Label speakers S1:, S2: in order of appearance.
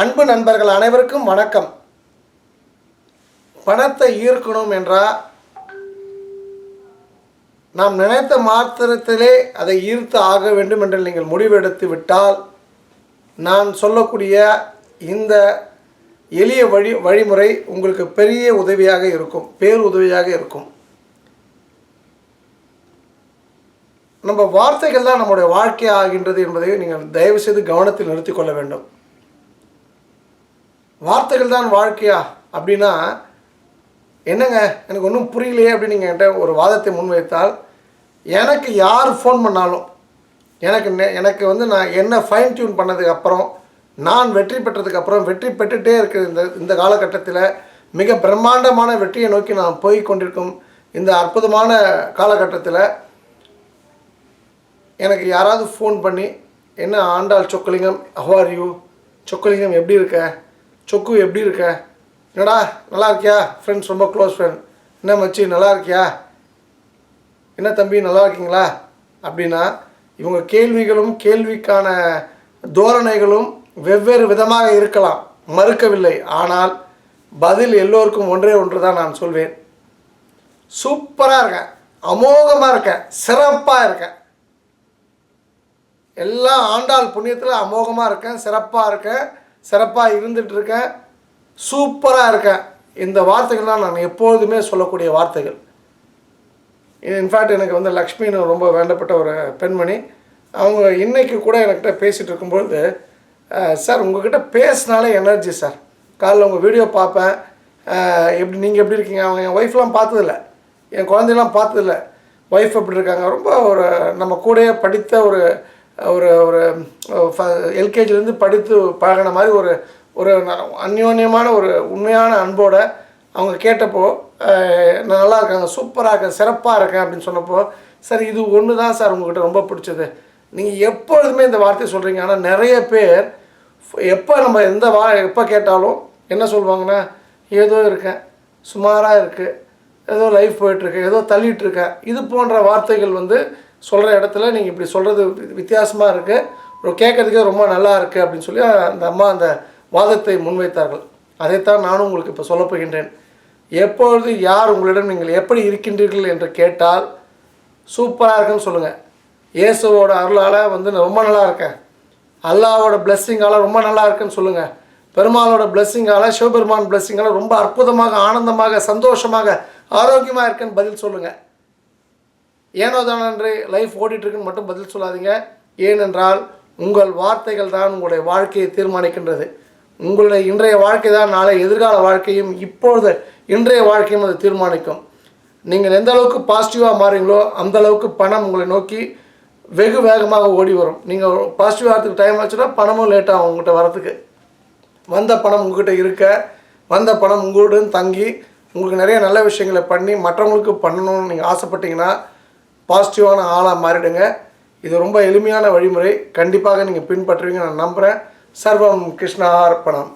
S1: அன்பு நண்பர்கள் அனைவருக்கும் வணக்கம். பணத்தை ஈர்க்கணும் என்றால் நாம் நினைத்த மாத்திரத்திலே அதை ஈர்த்து ஆக வேண்டும் என்று நீங்கள் முடிவெடுத்து விட்டால் நான் சொல்லக்கூடிய இந்த எளிய வழி வழிமுறை உங்களுக்கு பெரிய உதவியாக இருக்கும் பேர் உதவியாக இருக்கும். நம்ம வார்த்தைகள் தான் நம்முடைய வாழ்க்கை ஆகின்றது என்பதை நீங்கள் தயவுசெய்து கவனத்தில் நிறுத்திக் கொள்ள வேண்டும். வார்த்தைகள் தான் வாழ்க்கையா? அப்படின்னா என்னங்க? எனக்கு ஒன்றும் புரியலையே அப்படின்னு நீங்கள் என்கிட்ட ஒரு வாதத்தை முன்வைத்தால் எனக்கு யார் ஃபோன் பண்ணாலும் எனக்கு எனக்கு வந்து நான் என்ன ஃபைன் டியூன் பண்ணதுக்கு அப்புறம் நான் வெற்றி பெற்றதுக்கு அப்புறம் வெற்றி பெற்றுட்டே இருக்கிற இந்த இந்த காலகட்டத்தில் மிக பிரம்மாண்டமான வெற்றியை நோக்கி நான் போய் கொண்டிருக்கும் இந்த அற்புதமான காலகட்டத்தில் எனக்கு யாராவது ஃபோன் பண்ணி என்ன Andal Chockalingam how are you Chockalingam எப்படி இருக்க? சொக்கு எப்படி இருக்க? என்னடா நல்லா இருக்கியா? ஃப்ரெண்ட்ஸ் ரொம்ப க்ளோஸ் ஃப்ரெண்ட் என்ன மச்சி நல்லா இருக்கியா? என்ன தம்பி நல்லா இருக்கீங்களா? அப்படின்னா இவங்க கேள்விகளும் கேள்விக்கான தோரணைகளும் வெவ்வேறு விதமாக இருக்கலாம். மறுக்கவில்லை. ஆனால் பதில் எல்லோருக்கும் ஒன்றே ஒன்று தான் நான் சொல்வேன். சூப்பராக இருக்கேன் அமோகமாக இருக்கேன் சிறப்பாக இருக்கேன் எல்லா ஆண்டாள் புண்ணியத்தில் அமோகமாக இருக்கேன். சிறப்பாக இருக்கேன். சிறப்பாக இருந்துட்டு இருக்கேன் சூப்பராக இருக்கேன் இந்த வார்த்தைகள்லாம் நான் எப்பொழுதுமே சொல்லக்கூடிய வார்த்தைகள். இன்ஃபேக்ட் எனக்கு வந்து லக்ஷ்மின்னு ரொம்ப வேண்டப்பட்ட ஒரு பெண்மணி. அவங்க இன்றைக்கி கூட என்கிட்ட பேசிகிட்டு இருக்கும்பொழுது சார் உங்ககிட்ட பேசினாலே எனர்ஜி சார். காலைல உங்கள் வீடியோ பார்ப்பேன். எப்படி நீங்கள் எப்படி இருக்கீங்க? அவங்க என் ஒய்ஃப்லாம் பார்த்ததில்ல. என் குழந்தையெல்லாம் பார்த்ததில்ல. ஒய்ஃப் எப்படி இருக்காங்க? ரொம்ப ஒரு நம்ம கூடயே படித்த ஒரு ஒரு ஒரு எல்கேஜிலேருந்து படித்து பழகின மாதிரி ஒரு ஒரு அந்யோன்யமான ஒரு உண்மையான அன்போட அவங்க கேட்டப்போ நான் நல்லா இருக்காங்க சூப்பராக இருக்கேன் சிறப்பாக இருக்கேன் அப்படின்னு சொன்னப்போ சார் இது ஒன்று தான் சார் உங்ககிட்ட ரொம்ப பிடிச்சது. நீங்கள் எப்பொழுதுமே இந்த வார்த்தையை சொல்கிறீங்க ஆனால் நிறைய பேர் எப்போ நம்ம எந்த வா எப்போ கேட்டாலும் என்ன சொல்லுவாங்கன்னா ஏதோ இருக்கேன் சுமாராக இருக்குது ஏதோ லைஃப் போயிட்டுருக்கு ஏதோ தள்ளிட்டு இருக்கேன் இது போன்ற வார்த்தைகள் வந்து சொல்கிற இடத்துல நீங்கள் இப்படி சொல்கிறது வித்தியாசமாக இருக்குது ஒரு கேட்கறதுக்கே ரொம்ப நல்லா இருக்குது அப்படின்னு சொல்லி அந்த அம்மா அந்த வாதத்தை முன்வைத்தார்கள். அதைத்தான் நானும் உங்களுக்கு இப்போ சொல்ல போகின்றேன். எப்பொழுது யார் உங்களிடம் நீங்கள் எப்படி இருக்கின்றீர்கள் என்று கேட்டால் சூப்பராக இருக்குன்னு சொல்லுங்கள் இயேசுவோட அருளால் வந்து நான் ரொம்ப நல்லா இருக்கேன். அல்லாவோட பிளெஸ்ஸிங்கால் ரொம்ப நல்லா இருக்குன்னு சொல்லுங்கள் பெருமாளோட பிளெஸ்ஸிங்கால சிவபெருமான் பிளெஸ்ஸிங்கால ரொம்ப அற்புதமாக ஆனந்தமாக சந்தோஷமாக ஆரோக்கியமாக இருக்குன்னு பதில் சொல்லுங்கள் ஏனோ தானன்று லைஃப் ஓடிட்டுருக்குன்னு மட்டும் பதில் சொல்லாதீங்க. ஏனென்றால் உங்கள் வார்த்தைகள் தான் உங்களுடைய வாழ்க்கையை தீர்மானிக்கின்றது. உங்களுடைய இன்றைய வாழ்க்கை தான் நாளை எதிர்கால வாழ்க்கையும் இப்பொழுது இன்றைய வாழ்க்கையும் அது தீர்மானிக்கும். நீங்கள் எந்த அளவுக்கு பாசிட்டிவாக மாறீங்களோ அந்த அளவுக்கு பணம் உங்களை நோக்கி வெகு வேகமாக ஓடி வரும். நீங்கள் பாசிட்டிவ் ஆகிறதுக்கு டைம் ஆச்சுன்னா பணமும் லேட்டாகும் உங்கள்கிட்ட வரத்துக்கு வந்த பணம் உங்ககிட்ட இருக்க வந்த பணம் உங்களுடன் தங்கி உங்களுக்கு நிறைய நல்ல விஷயங்களை பண்ணி மற்றவங்களுக்கு பண்ணணும்னு நீங்கள் ஆசைப்பட்டீங்கன்னா பாசிட்டிவான ஆளாக மாறிடுங்க. இது ரொம்ப எளிமையான வழிமுறை. கண்டிப்பாக நீங்கள் பின்பற்றுவீங்க நான் நம்புகிறேன் சர்வம் கிருஷ்ணா அர்ப்பணம்